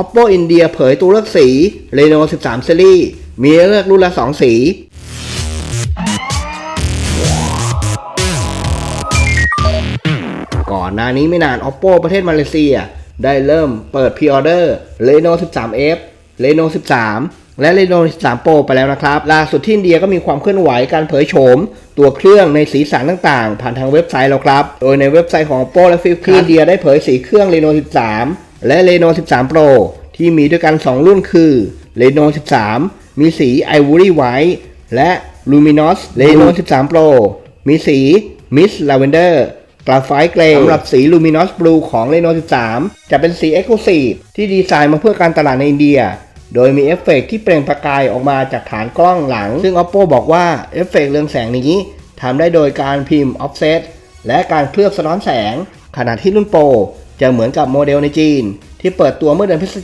Oppo India เผยตัวเลือกสี Reno 13 Series มีเลือกรุ่นละ 2 สีก่อนหน้านี้ไม่นาน Oppo ประเทศมาเลเซีย ได้เริ่มเปิดพ r ออเดอร์ Reno 13F Reno 13 และ Reno 13 Pro ไปแล้วนะครับ ล่าสุดที่อินเดียก็มีความเคลื่อนไหวการเผยโฉม ตัวเครื่องในสีสันต่างๆ ผ่านทางเว็บไซต์แล้วครับ โดยในเว็บไซต์ของ Oppo และ Flipkart อินเดียได้เผยสีเครื่อง Reno 13 และ Reno 13 Pro ที่มีด้วยกัน 2 รุ่นคือ Reno 13 มีสี Ivory White และ Luminous Reno 13 Pro มีสี Mist Lavender กราไฟต์เกรย์สำหรับสี Luminous Blue ของ Reno 13 จะเป็นสี Exclusive ที่ดีไซน์มาเพื่อการตลาดในอินเดีย โดยมีเอฟเฟกต์ที่เปล่งประกายออกมาจากฐานกล้องหลัง ซึ่ง Oppo บอกว่าเอฟเฟกต์เรืองแสงนี้ทำได้โดยการพิมพ์ offset และการเคลือบสะท้อนแสง ขณะที่รุ่นโปร จะเหมือนกับโมเดลในจีน ที่เปิดตัวเมื่อเดือนพฤศ